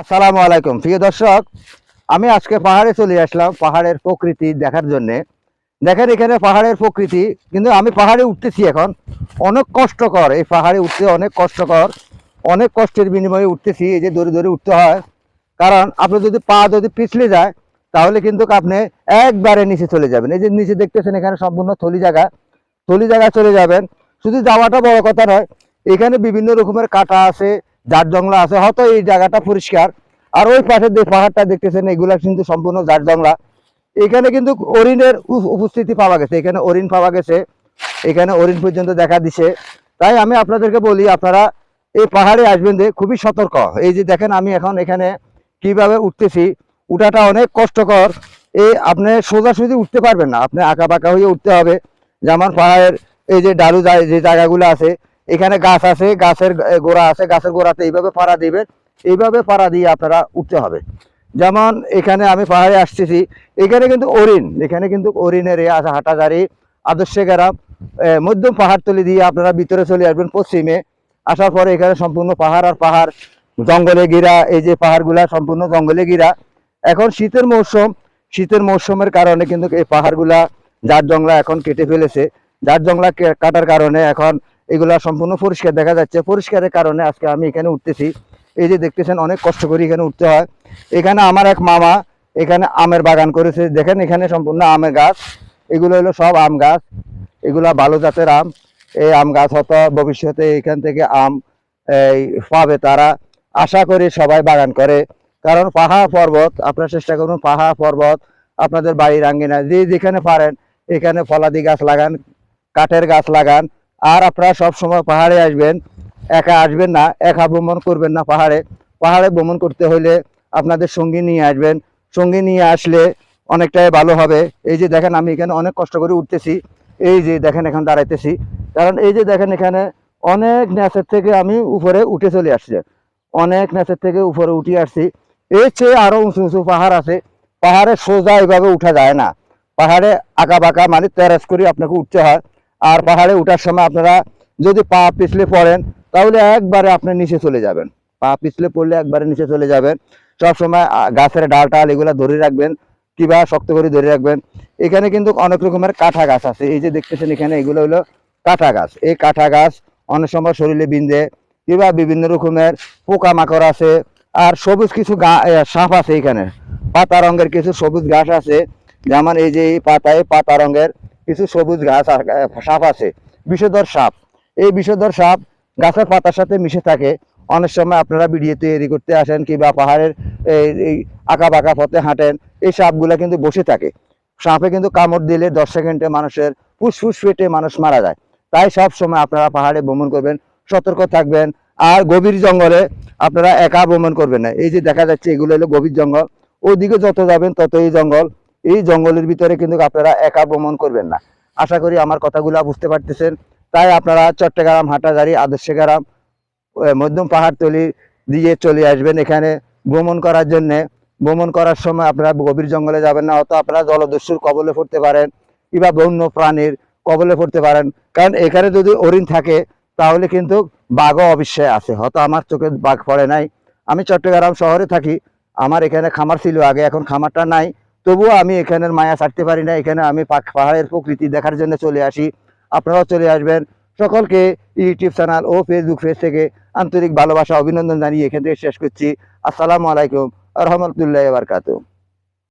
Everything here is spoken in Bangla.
আসসালামু আলাইকুম। প্রিয় দর্শক, আমি আজকে পাহাড়ে চলে আসলাম, পাহাড়ের প্রকৃতি দেখার জন্যে। দেখেন এখানে পাহাড়ের প্রকৃতি, কিন্তু আমি পাহাড়ে উঠতেছি এখন। অনেক কষ্টকর, এই পাহাড়ে উঠতে অনেক কষ্টকর, অনেক কষ্টের বিনিময়ে উঠতেছি, এই যে দৌড়ে দৌড়ে উঠতে হয়। কারণ আপনি যদি পা যদি পিছলে যায়, তাহলে কিন্তু আপনি একবারে নিচে চলে যাবেন। এই যে নিচে দেখতেছেন এখানে সম্পূর্ণ থলি জায়গা। থলি জায়গা চলে যাবেন। শুধু যাওয়াটা বড় কথা নয়, এখানে বিভিন্ন রকমের কাটা আছে জাট জংলা আছে, হয়তো এই জায়গাটা পরিষ্কার। আর ওই পাশে যে পাহাড়টা দেখতেছেন, এগুলা কিন্তু সম্পূর্ণ জাট জংলা এখানে কিন্তু উপ- উপস্থিতি পাওয়া গেছে। এখানে হরিণ পাওয়া গেছে। এখানে হরিণ পর্যন্ত দেখা দিছে। তাই আমি আপনাদেরকে বলি, আপনারা এই পাহাড়ে আসবেন যে খুবই সতর্ক। এই যে দেখেন, আমি এখন এখানে কীভাবে উঠতেছি। উঠাটা অনেক কষ্টকর। এই আপনি সোজাসুজি উঠতে পারবেন না। আপনি আঁকা বাঁকা হয়ে উঠতে হবে। যেমন পাহাড়ের এই যে ডালু যে জায়গাগুলো আছে এখানে গাছ আছে গাছের গোড়া আছে গাছের গোড়াতে এইভাবে পাড়া দিবেন এইভাবে পাড়া দিয়ে আপনারা উঠতে হবে। যেমন এখানে আমি পাহাড়ে আসতেছি এখানে কিন্তু অরিন এখানে কিন্তু অরিনের এ আছে হাটাজারি আদর্শ গ্রাম আহ, মধ্যম পাহাড়তলি দিয়ে আপনারা ভিতরে চলে আসবেন পশ্চিমে। আসার পরে এখানে সম্পূর্ণ পাহাড় আর পাহাড় জঙ্গলে ঘেরা এই যে পাহাড়গুলা সম্পূর্ণ জঙ্গলে ঘেরা। এখন শীতের মৌসুম শীতের মৌসুমের কারণে কিন্তু এই পাহাড়গুলা জাট জংলা এখন কেটে ফেলেছে। জাট জংলা কাটার কারণে এখন এগুলা সম্পূর্ণ পরিষ্কার দেখা যাচ্ছে। পরিষ্কারের কারণে আজকে আমি এখানে উঠতেছি। এই যে দেখতেছেন, অনেক কষ্ট করে এখানে উঠতে হয়। এখানে আমার এক মামা, এখানে আমের বাগান করেছে। দেখেন এখানে সম্পূর্ণ আমের গাছ। এগুলো হলো সব আম গাছ। এগুলা ভালো জাতের আম। এই আম গাছ হয়তো ভবিষ্যতে এখান থেকে আম, এই পাবে তারা। আশা করি সবাই বাগান করে। কারণ পাহাড় পর্বত, আপনারা চেষ্টা করুন পাহাড় পর্বত, আপনাদের বাড়ির আঙ্গিনা যে যেখানে পারেন, এখানে ফলাদি গাছ লাগান, কাঠের গাছ লাগান। আর আপনারা সব সময় পাহাড়ে আসবেন, একা আসবেন না, একা ভ্রমণ করবেন না পাহাড়ে। পাহাড়ে ভ্রমণ করতে হলে আপনাদের সঙ্গী নিয়ে আসবেন। সঙ্গী নিয়ে আসলে অনেকটাই ভালো হবে। এই যে দেখেন, আমি এখানে অনেক কষ্ট করে উঠতেছি। এই যে দেখেন, এখন দাঁড়াইতেছি। কারণ এই যে দেখেন, এখানে অনেক ন্যাচের থেকে আমি উপরে উঠে চলে আসছি। অনেক ন্যাচের থেকে উপরে উঠে আসছি। এর চেয়ে আরও উঁচু উঁচু পাহাড় আছে। পাহাড়ে সোজা এইভাবে উঠা যায় না। পাহাড়ে আঁকা বাঁকা মানে তেরাস করে আপনাকে উঠতে হয়। আর পাহাড়ে উঠার সময় আপনারা যদি পা পিছলে পড়েন, তাহলে একবারে আপনি নিচে চলে যাবেন। পা পিছলে পড়লে একবারে নিচে চলে যাবেন। সব সময় গাছের ডাল টাল এগুলো ধরে রাখবেন, কিবা শক্ত করে ধরে রাখবেন। এখানে কিন্তু অনেক রকমের কাঁঠা গাছ আছে। এই যে দেখতেছেন এখানে, এগুলো হলো কাঁঠা গাছ। এই কাঁঠা গাছ অনেক সময় শরীরে বিন্দে কিংবা বিভিন্ন রকমের পোকামাকড় আছে, আর সবুজ কিছু সাপ আছে এখানে। পাতা রঙের কিছু সবুজ ঘাস আছে। যেমন এই যে পাতায় পাতা রঙের কিছু সবুজ আর, সাপ আছে বিষধর সাপ। এই বিষধর সাপ গাছের পাতার সাথে মিশে থাকে। অনেক সময় আপনারা ভিডিও তৈরি করতে আসেন কিংবা পাহাড়ের এই এই আঁকা বাঁকা পথে হাঁটেন এই সাপগুলা কিন্তু বসে থাকে। সাপে কিন্তু কামড় দিলে দশ সেকেন্ডে মানুষের ফুসফুস ফেটে মানুষ মারা যায়। তাই সব সময় আপনারা পাহাড়ে ভ্রমণ করবেন সতর্ক থাকবেন আর গভীর জঙ্গলে আপনারা একা ভ্রমণ করবেন না। এই যে দেখা যাচ্ছে এগুলো হলো গভীর জঙ্গল। ওইদিকে যত যাবেন ততই জঙ্গল। এই জঙ্গলের ভিতরে কিন্তু আপনারা একা ভ্রমণ করবেন না। আশা করি আমার কথাগুলো বুঝতে পারতেছেন। তাই আপনারা চট্টগ্রাম হাটাজারি আদর্শ গ্রাম আহ, মধ্যম পাহাড়তলি দিয়ে চলে আসবেন এখানে ভ্রমণ করার জন্যে। ভ্রমণ করার সময় আপনারা গভীর জঙ্গলে যাবেন না হয়তো আপনারা জলদস্যুর কবলে পড়তে পারেন কিংবা বন্য প্রাণীর কবলে পড়তে পারেন। কারণ এখানে যদি হরিণ থাকে তাহলে কিন্তু বাঘও অবশ্যই আছে। হয়তো আমার চোখে বাঘ পড়ে নাই। আমি চট্টগ্রাম শহরে থাকি। আমার এখানে খামার ছিল আগে এখন খামারটা নাই। তবুও আমি এখানের মায়া ছাড়তে পারি না। এখানে আমি পাক পাহাড়ের প্রকৃতি দেখার জন্য চলে আসি। আপনারাও চলে আসবেন। সকলকে ইউটিউব চ্যানেল ও ফেসবুক পেজ থেকে আন্তরিক ভালোবাসা, অভিনন্দন জানিয়ে এখান থেকে শেষ করছি। আসসালামু আলাইকুম। রহমতুল্লাহ বারকাতুহ।